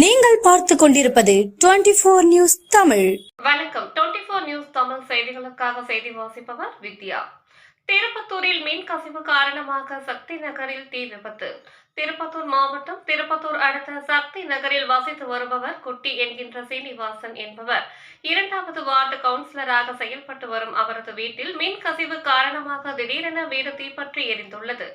நீங்கள் பார்த்து கொண்டிருப்பது டுவெண்டி போர் நியூஸ் தமிழ். வணக்கம். டுவெண்டி போர் நியூஸ் தமிழ் செய்திகளுக்காக செய்தி வாசிப்பவர் வித்யா. திருப்பத்தூரில் மின் கசிவு காரணமாக சக்தி நகரில் தீ விபத்து. திருப்பத்தூர் மாவட்டம் திருப்பத்தூர் அடுத்த சக்தி நகரில் வசித்து வருபவர் குட்டி என்கின்ற சீனிவாசன் என்பவர். இரண்டாவது வார்டு கவுன்சிலராக செயல்பட்டு வரும் அவரது வீட்டில் மின் கசிவு காரணமாக திடீரென வீடு தீப்பற்றி எரிந்துள்ளது.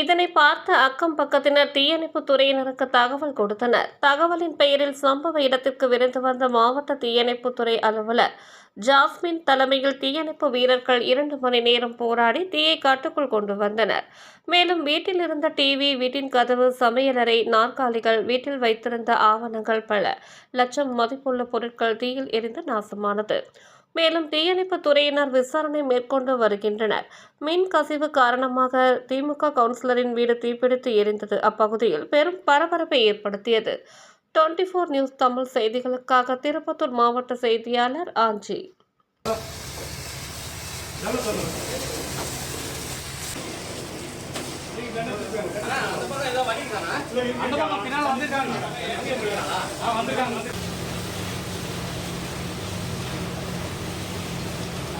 இதனை பார்த்த அக்கம் பக்கத்தினர் தீயணைப்பு துறையினருக்கு தகவல் கொடுத்தனர். தகவலின் பெயரில் சம்பவ இடத்திற்கு விரைந்து வந்த மாவட்ட தீயணைப்பு துறை அலுவலர் ஜாஸ்மின் தலைமையில் தீயணைப்பு வீரர்கள் இரண்டு மணி நேரம் போராடி தீயை காட்டுக்குள் கொண்டு வந்தனர். மேலும் வீட்டில் இருந்த டிவி வீட்டின் கதவு சமையலறை நாற்காலிகள் வீட்டில் வைத்திருந்த ஆவணங்கள் பல லட்சம் மதிப்புள்ள பொருட்கள் தீயில் எரிந்து நாசமானது. மேலும் தீயணைப்பு துறையினர் விசாரணை மேற்கொண்டு வருகின்றனர். மின் கசிவு காரணமாக திமுக கவுன்சிலரின் வீடு தீப்பிடித்து எரிந்தது அப்பகுதியில். பெரும் பரபரப்பை ஏற்படுத்தியது. டுவெண்ட்டி ஃபோர் நியூஸ் தமிழ் செய்திகளுக்காக திருப்பத்தூர் மாவட்ட செய்தியாளர் ஆஞ்சி. அந்த பக்கம் அந்த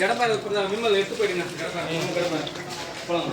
கடப்பாரை கொடுத்தா விமல் எடுத்து போயிடுங்க. போலாம்?